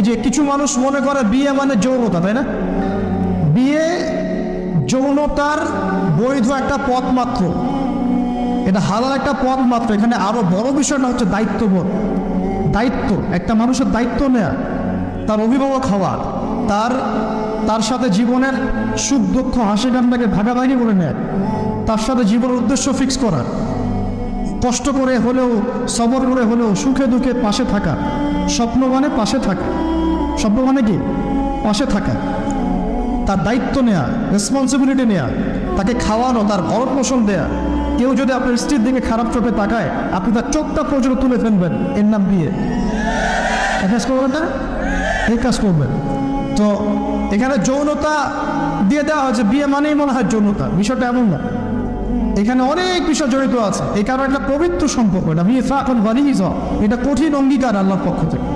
এই যে কিছু মানুষ মনে করে বিয়ে মানে যৌনতা, তাই না? বিয়ে যৌনতার বৈধ একটা পথ মাত্র। এটা হালাল একটা পথ মাত্র। এখানে আরও বড় বিষয়টা হচ্ছে দায়িত্ববোধ। দায়িত্ব, একটা মানুষের দায়িত্ব নেয়া, তার অভিভাবক হওয়া, তার তার সাথে জীবনের সুখ দুঃখ হাসি কান্নাকে ভাগাভাগি করে নেয়, তার সাথে জীবনের উদ্দেশ্য ফিক্স করা, কষ্ট করে হলেও, সবর করে হলেও, সুখে দুঃখে পাশে থাকা স্বপ্ন মানে পাশে থাকা। স্বপ্ন মানে কি? পাশে থাকা। তার দায়িত্ব নেয়া রেসপন্সিবিলিটি নেয়া, তাকে খাওয়ানো, তার ভরণ পোষণ দেয়া। কেউ যদি আপনার স্ত্রীর দিকে খারাপ চোখে তাকায়, আপনি তার চোখটা পর্যন্ত তুলে ফেলবেন। এর নাম বিয়ে। কাজ করবেন না? এই কাজ করবেন। তো এখানে যৌনতা দিয়ে দেওয়া হয়েছে। বিয়ে মানেই মনে হয় যৌনতা। বিষয়টা এমন না। এখানে অনেক বিষয় জড়িত আছে। এই কারণে একটা পবিত্র সম্পর্ক। এটা বিয়ে ফাঁকন এটা কঠিন অঙ্গীকার আল্লাহর পক্ষ থেকে।